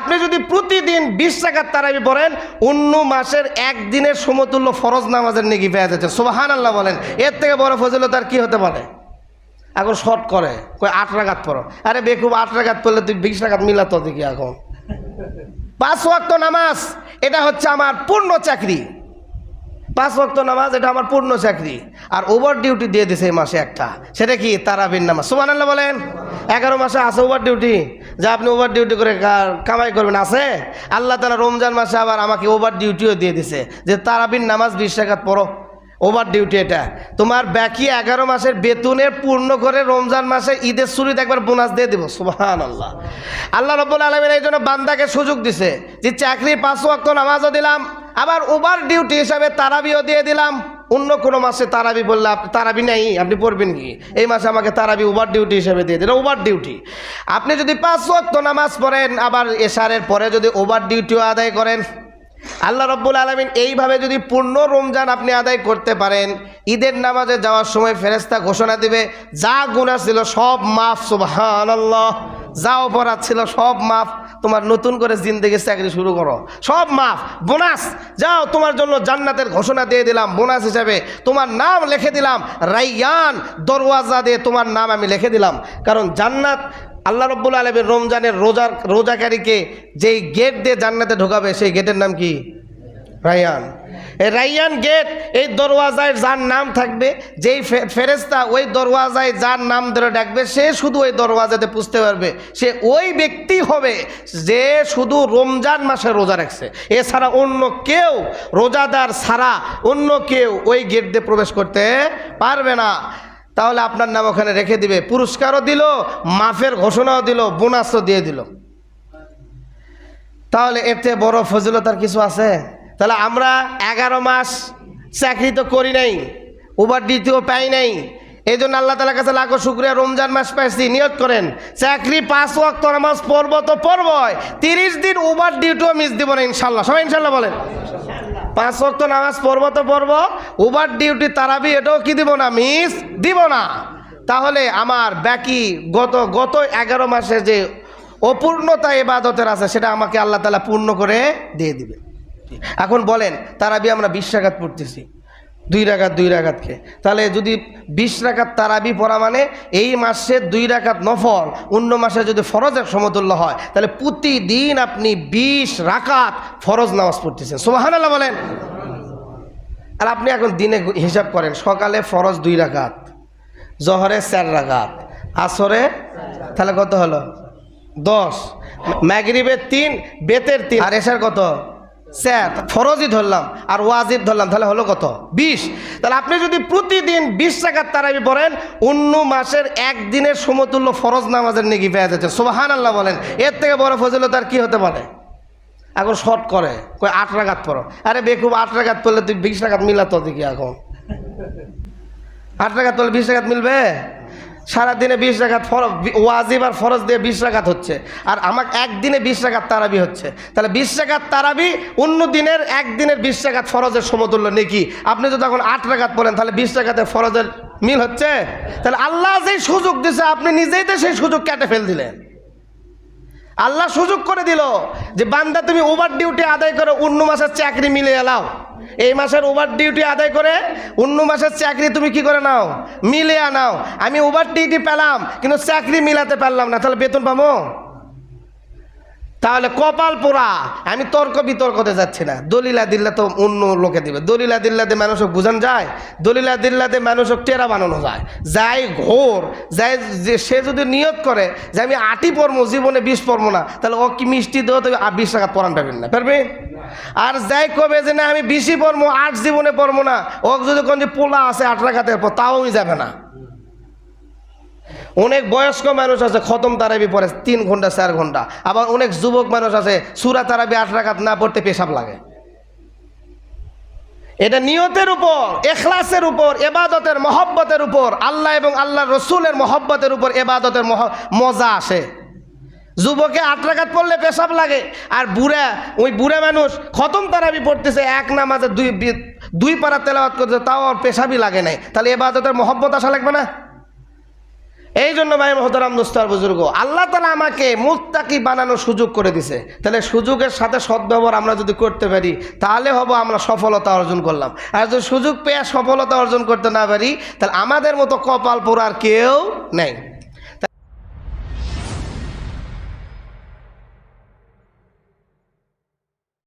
আপনি যদি প্রতিদিন বিশ টাকার তারাবি পড়েন, অন্য মাসের একদিনের সমতুল্য ফরজ নামাজের নেকি পেয়ে যাচ্ছেন। সোবাহান আল্লাহ বলেন। এর থেকে বড় ফজিলত আর কি হতে পারে? এখন শর্ট করে কই আট রাগাত পড়ো। আরে বেকুব, আট রাগাত পড়লে তুই বিশ রাগাত মিলাতো দেখি এখন। পাঁচ ওয়াক্ত নামাজ, এটা হচ্ছে আমার পূর্ণ চাকরি। পাঁচ ওয়াক্ত নামাজ, এটা আমার পূর্ণ চাকরি। আর ওভার ডিউটি দিয়ে দিছে এই মাসে একটা। সেটা কি? তারাবিন নামাজ। সুমান আল্লাহ বলেন। এগারো মাসে আছে ওভার ডিউটি যা আপনি ওভার ডিউটি করে কামাই করবেন, আছে? আল্লাহ তালা রমজান মাসে আবার আমাকে ওভার ডিউটিও দিয়ে দিছে। যে তারাবিন নামাজ বিশ টাকাত পড়ো। ওভার ডিউটি এটা। তোমার বাকি এগারো মাসের বেতনের পূর্ণ করে রমজান মাসে ঈদের শুরুতে একবার বোনাস দিয়ে দেবো। সুবাহান আল্লাহ আল্লাহ রব্বুল আলমের এই জন্য বান্দাকে সুযোগ দিছে যে চাকরি পাঁচ ওয়াক্ত নামাজও দিলাম আবার ওভার ডিউটি হিসাবে তারাবিও দিয়ে দিলাম। অন্য কোনো মাসে তারাবি বললে তারাবি নেই, আপনি পড়বেন কি? এই মাসে আমাকে তারাবি ওভার ডিউটি হিসেবে দিয়ে দিল ওভার ডিউটি আপনি যদি পাঁচ ওয়াক্ত নামাজ পড়েন, আবার এশারের পরে যদি ওভার ডিউটিও আদায় করেন, আল্লাহ রব্বুল আলমিন এইভাবে যদি পূর্ণ রমজান আপনি আদায় করতে পারেন, ঈদের নামাজে যাওয়ার সময় ফেরেস্তা ঘোষণা দিবে, যা গুণা ছিল সব মাফ আল্লাহ যা অপরাধ ছিল, সব মাফ। তোমার নতুন করে জিন্দগি চাকরি শুরু করো। সব মাফ। বোনাস। যাও, তোমার জন্য জান্নাতের ঘোষণা দিয়ে দিলাম, বোনাস হিসাবে। তোমার নাম লিখে দিলাম, রাইয়ান দরওয়াজা দিয়ে তোমার নাম আমি লিখে দিলাম। কারণ জান্নাত, আল্লাহ রব্বুল আলমের রমজানের রোজার, রোজাকারীকে যেই গেট দিয়ে জান্নাতে ঢোকাবে, সেই গেটের নাম কি? রায়ান এই রায়ান গেট, এই দরওয়াজায় যার নাম থাকবে, যেই ফেরেস্তা ওই দরওয়াজায় যার নাম ধরে ডাকবে, সে শুধু ওই দরওয়াজাতে পুষতে পারবে। সে ওই ব্যক্তি হবে যে শুধু রমজান মাসে রোজা রাখছে। এছাড়া অন্য কেউ রোজাদার ছাড়া অন্য কেউ ওই গেট দিয়ে প্রবেশ করতে পারবে না। তাহলে আপনার নাম ওখানে রেখে দিবে। পুরস্কারও দিল, মাফের ঘোষণাও দিল, বোনাসও দিয়ে দিল। তাহলে এতে বড় ফজিলতার কিছু আছে? তাহলে আমরা এগারো মাস চাকরি তো করি নাই ওভার ডিউটিও পাই নাই। এই জন্য আল্লাহ তালার কাছে লাখো শুক্রিয়া, রমজান মাস পাইছি, নিয়ত করেন, চাকরি পাঁচ ওয়াক্ত নামাজ পড়ব তো পড়বই, তিরিশ দিন ওভার ডিউটিও মিস দিব না ইনশাল্লাহ। সবাই ইনশাল্লাহ বলেন। পাঁচ ওয়াক্ত নামাজ পড়ব তো পড়ব ওভার ডিউটি তারাবি এটাও কি দিব না মিস দিব না। তাহলে আমার বাকি গত গত এগারো মাসে যে অপূর্ণতা এবাদতের আছে, সেটা আমাকে আল্লাহ তালা পূর্ণ করে দিয়ে দিবে। এখন বলেন, তারাবি আমরা বিশ রাগাত পড়তেছি। দুই রাগাত দুই রাগাতকে তাহলে যদি বিশ রাগাত তারাবি পড়া মানে এই মাসে দুই রাগাত নফল, অন্য মাসে যদি ফরজের সমতুল্য হয়, তাহলে প্রতিদিন আপনি বিশ রাকাত ফরজ নামাজ পড়তেছেন। সোহান আল্লাহ বলেন। আর আপনি এখন দিনে হিসাব করেন, সকালে ফরজ দুই রাকাত, জহরে চার রাকাত, আসরে তাহলে কত হলো? দশ। ম্যাগরিবের তিন, বেতের তিন। আর এসার কত? স্যার ফরজই ধরলাম, আর ওয়াজিব ধরলাম, তাহলে হলো কত? বিশ। তাহলে আপনি যদি প্রতিদিন বিশ টাকার তারাবি পড়েন, অন্য মাসের একদিনের সমতুল্য ফরজ নামাজের নেকি পেয়ে যাচ্ছেন। সোবাহান আল্লাহ বলেন, এর থেকে বড় ফজিলত আর কি হতে পারে? এখন শর্ট করে কই আট রাগাত পড়ো। আরে বেকুব, আট রাগাত পড়লে তুই বিশ টাকাত মিলাতো দেখি এখন। আট টাকা তোলে বিশ টাকাত মিলবে? সারাদিনে বিশ টাকাত ফরজ ওয়াজিব আর ফরজ দিয়ে বিশ টাকাত হচ্ছে। আর আমার একদিনে বিশ টাকার তারাবি হচ্ছে। তাহলে বিশ টাকার তারাবি, অন্য দিনের একদিনের বিশ টাকাত ফরজের সমতুল্য নেকি? আপনি যদি এখন আট টাকাত বলেন তাহলে বিশ টাকাতে ফরজের মিল হচ্ছে? তাহলে আল্লাহ যেই সুযোগ দিছে, আপনি নিজেই তো সেই সুযোগ কেটে ফেল দিলেন। আল্লাহ সুযোগ করে দিল যে, বান্দা তুমি ওভার ডিউটি আদায় করে, অন্য মাসের চাকরি মিলে এলাও এই মাসের ওভার ডিউটি আদায় করে অন্য মাসের চাকরি তুমি কি করে নাও? মিলে নাও। আমি ওভার ডিউটি পেলাম, কিন্তু চাকরি মিলাতে পারলাম না। তাহলে বেতন পাবো? তাহলে কপাল পোড়া। আমি তর্ক বিতর্কতে যাচ্ছি না। দলিলা দিল্লা তো অন্য লোকে দিবে। দলিলা দিল্লাতে মানুষক বুঝান যায়। দলিলা দিল্লাতে মানুষক টেরা বানানো যায়। যাই ঘোর, যাই যে সে যদি নিয়ত করে যে আমি আটি পড়ব জীবনে বিষ পড়ব না, তাহলে ও কি মিষ্টি দেওয়া তবে বিশ টাকা পড়ান পাবেন না। পারবে? আর যাই কবে যে না আমি বেশি পড়ব আট জীবনে পড়ব না ও যদি কোন যে পোলা আছে আট রাখাতে তাও যাবে না। অনেক বয়স্ক মানুষ আছে, খতম তারাবি পড়ে তিন ঘণ্টা, চার ঘণ্টা। আবার অনেক যুবক মানুষ আছে, সুরা তারাবি আট রাখাত না পড়তে পেশাব লাগে। এটা নিয়তের উপর, এখলাসের উপর, এবাদতের, মহব্বতের উপর, আল্লাহ এবং আল্লাহ রসুলের মহব্বতের উপর এবাদতের মজা আসে। যুবকে আট রাখাত পড়লে পেশাব লাগে, আর বুড়া, ওই বুড়া মানুষ খতম তারাবি পড়তেছে, এক নামাজে দুই দুই পারা তেলাওয়াত করতেছে, তাও আর পেশাবই লাগে নাই। তাহলে এবাদতের মহব্বত আসা লাগবে না? এই জন্য ভাই মহতারাম দোস্তার বুজুর্গ, আল্লাহ তালা আমাকে মুত্তাকি বানানোর সুযোগ করে দিছে। তাহলে সুযোগের সাথে সদ্ব্যবহার আমরা যদি করতে পারি, তাহলে হব আমরা সফলতা অর্জন করলাম। আর যদি সুযোগ পেয়ে সফলতা অর্জন করতে না পারি, তাহলে আমাদের মতো কপাল পোড়ার কেউ নেই।